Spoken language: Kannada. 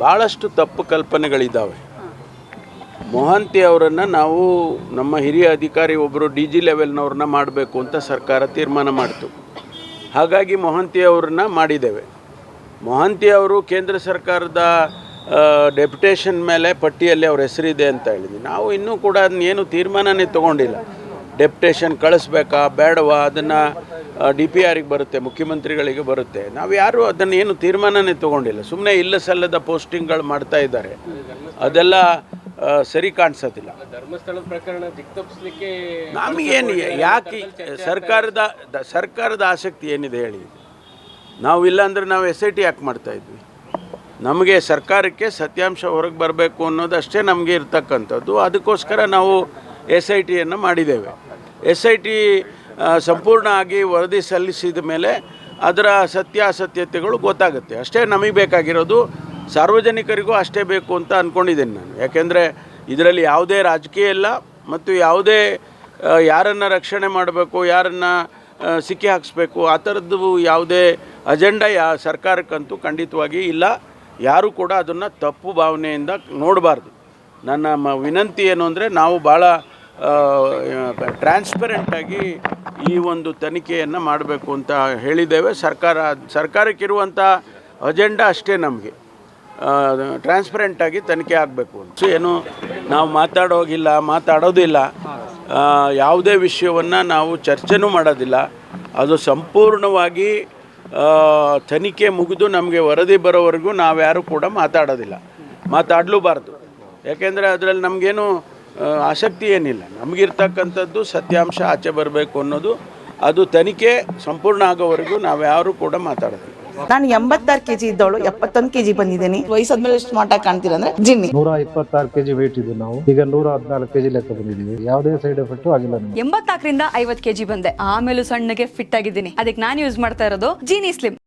ಭಾಳಷ್ಟು ತಪ್ಪು ಕಲ್ಪನೆಗಳಿದ್ದಾವೆ ಮೊಹಂತಿ ಅವರನ್ನು ನಾವು ನಮ್ಮ ಹಿರಿಯ ಅಧಿಕಾರಿ ಒಬ್ಬರು ಡಿ ಜಿ ಲೆವೆಲ್ನವ್ರನ್ನ ಮಾಡಬೇಕು ಅಂತ ಸರ್ಕಾರ ತೀರ್ಮಾನ ಮಾಡಿತು. ಹಾಗಾಗಿ ಮೊಹಂತಿ ಅವ್ರನ್ನ ಮಾಡಿದ್ದೇವೆ. ಮೊಹಂತಿ ಅವರು ಕೇಂದ್ರ ಸರ್ಕಾರದ ಡೆಪ್ಯುಟೇಷನ್ ಮೇಲೆ ಪಟ್ಟಿಯಲ್ಲಿ ಅವ್ರ ಹೆಸರಿದೆ ಅಂತ ಹೇಳಿದ್ವಿ. ನಾವು ಇನ್ನೂ ಕೂಡ ಅದನ್ನ ಏನು ತೀರ್ಮಾನನೇ ತೊಗೊಂಡಿಲ್ಲ. ಡೆಪ್ಯುಟೇಷನ್ ಕಳಿಸ್ಬೇಕಾ ಬೇಡವಾ ಅದನ್ನು ಡಿ ಪಿ ಆರಿಗೆ ಬರುತ್ತೆ ಮುಖ್ಯಮಂತ್ರಿಗಳಿಗೆ ಬರುತ್ತೆ. ನಾವು ಯಾರೂ ಅದನ್ನು ಏನು ತೀರ್ಮಾನನೇ ತೊಗೊಂಡಿಲ್ಲ. ಸುಮ್ಮನೆ ಇಲ್ಲ ಸಲ್ಲದ ಪೋಸ್ಟಿಂಗ್ಗಳು ಮಾಡ್ತಾ ಇದ್ದಾರೆ. ಅದೆಲ್ಲ ಸರಿ ಕಾಣಿಸೋದಿಲ್ಲ. ಧರ್ಮಸ್ಥಳದ ಪ್ರಕರಣ ನಮಗೇನು ಯಾಕೆ ಸರ್ಕಾರದ ಸರ್ಕಾರದ ಆಸಕ್ತಿ ಏನಿದೆ ಹೇಳಿ. ನಾವು ಇಲ್ಲ ಅಂದರೆ ನಾವು ಎಸ್ ಐ ಟಿ ಯಾಕೆ ಮಾಡ್ತಾ ಇದ್ವಿ? ನಮಗೆ ಸರ್ಕಾರಕ್ಕೆ ಸತ್ಯಾಂಶ ಹೊರಗೆ ಬರಬೇಕು ಅನ್ನೋದಷ್ಟೇ ನಮಗೆ ಇರ್ತಕ್ಕಂಥದ್ದು. ಅದಕ್ಕೋಸ್ಕರ ನಾವು ಎಸ್ ಐ ಟಿಯನ್ನು ಮಾಡಿದ್ದೇವೆ. ಎಸ್ ಐ ಟಿ ಸಂಪೂರ್ಣ ಆಗಿ ವರದಿ ಸಲ್ಲಿಸಿದ ಮೇಲೆ ಅದರ ಸತ್ಯಾಸತ್ಯತೆಗಳು ಗೊತ್ತಾಗುತ್ತೆ. ಅಷ್ಟೇ ನಮಗೆ ಬೇಕಾಗಿರೋದು ಸಾರ್ವಜನಿಕರಿಗೂ ಅಷ್ಟೇ ಬೇಕು ಅಂತ ಅಂದ್ಕೊಂಡಿದ್ದೀನಿ ನಾನು. ಯಾಕೆಂದರೆ ಇದರಲ್ಲಿ ಯಾವುದೇ ರಾಜಕೀಯ ಇಲ್ಲ ಮತ್ತು ಯಾವುದೇ ಯಾರನ್ನು ರಕ್ಷಣೆ ಮಾಡಬೇಕು, ಯಾರನ್ನು ಸಿಕ್ಕಿ ಹಾಕಿಸ್ಬೇಕು, ಆ ಥರದ್ದು ಯಾವುದೇ ಅಜೆಂಡಾ ಯಾ ಸರ್ಕಾರಕ್ಕಂತೂ ಖಂಡಿತವಾಗಿ ಇಲ್ಲ. ಯಾರೂ ಕೂಡ ಅದನ್ನು ತಪ್ಪು ಭಾವನೆಯಿಂದ ನೋಡಬಾರ್ದು. ನನ್ನ ಮ, ವಿನಂತಿ ಏನು ಅಂದರೆ ನಾವು ಭಾಳ ಟ್ರಾನ್ಸ್ಪರೆಂಟಾಗಿ ಈ ಒಂದು ತನಿಖೆಯನ್ನು ಮಾಡಬೇಕು ಅಂತ ಹೇಳಿದ್ದೇವೆ. ಸರ್ಕಾರ ಸರ್ಕಾರಕ್ಕಿರುವಂಥ ಅಜೆಂಡಾ ಅಷ್ಟೇ ನಮಗೆ. ಟ್ರಾನ್ಸ್ಪರೆಂಟಾಗಿ ತನಿಖೆ ಆಗಬೇಕು ಅಂತ. ಏನು, ನಾವು ಮಾತಾಡೋಗಿಲ್ಲ ಮಾತಾಡೋದಿಲ್ಲ. ಯಾವುದೇ ವಿಷಯವನ್ನು ನಾವು ಚರ್ಚೆನೂ ಮಾಡೋದಿಲ್ಲ. ಅದು ಸಂಪೂರ್ಣವಾಗಿ ತನಿಖೆ ಮುಗಿದು ನಮಗೆ ವರದಿ ಬರೋವರೆಗೂ ನಾವು ನಾವ್ಯಾರೂ ಕೂಡ ಮಾತಾಡೋದಿಲ್ಲ. ಮಾತಾಡಲೂಬಾರ್ದು. ಯಾಕೆಂದರೆ ಅದರಲ್ಲಿ ನಮಗೇನು ಆಸಕ್ತಿ ಏನಿಲ್ಲ. ನಮಗಿರ್ತಕ್ಕಂಥದ್ದು ಸತ್ಯಾಂಶ ಆಚೆ ಬರಬೇಕು ಅನ್ನೋದು ಅದು ತನಿಖೆ ಸಂಪೂರ್ಣ ಆಗೋವರೆಗೂ ನಾವ್ಯಾರೂ ಕೂಡ ಮಾತಾಡೋದು ನಾನು ಎಂಬತ್ತಾರು ಕೆಜಿ ಇದ್ದವಳು ಎಪ್ಪತ್ತೊಂದು ಕೆಜಿ ಬಂದಿದ್ದೀನಿ. ವಯಸ್ಸಾದ್ಮೇಲೆ ಎಷ್ಟು ಮಾಟ ಕಾಣ್ತೀರ ಅಂದ್ರೆ ಜಿನ್ನಿ. ನೂರ ಇಪ್ಪತ್ತಾರು ಕೆಜಿ ವೇಟ್ ಇದ್ದು ನಾವು. ಈಗ ನೂರ ಹದಿನಾಲ್ಕು ಕೆಜಿ ಲೆಕ್ಕ ಬಂದಿದ್ದೀವಿ. ಯಾವುದೇ ಸೈಡ್ ಎಫೆಕ್ಟ್ ಆಗಿಲ್ಲ ಎಂಬತ್ನಾಲ್ಕರಿಂದ ಐವತ್ ಕೆಜಿ ಬಂದೆ. ಆಮೇಲೆ ಸಣ್ಣಗೆ ಫಿಟ್ ಆಗಿದ್ದೀನಿ. ಅದಕ್ಕೆ ನಾನು ಯೂಸ್ ಮಾಡ್ತಾ ಇರೋದು ಜೀನಿ ಸ್ಲಿಮ್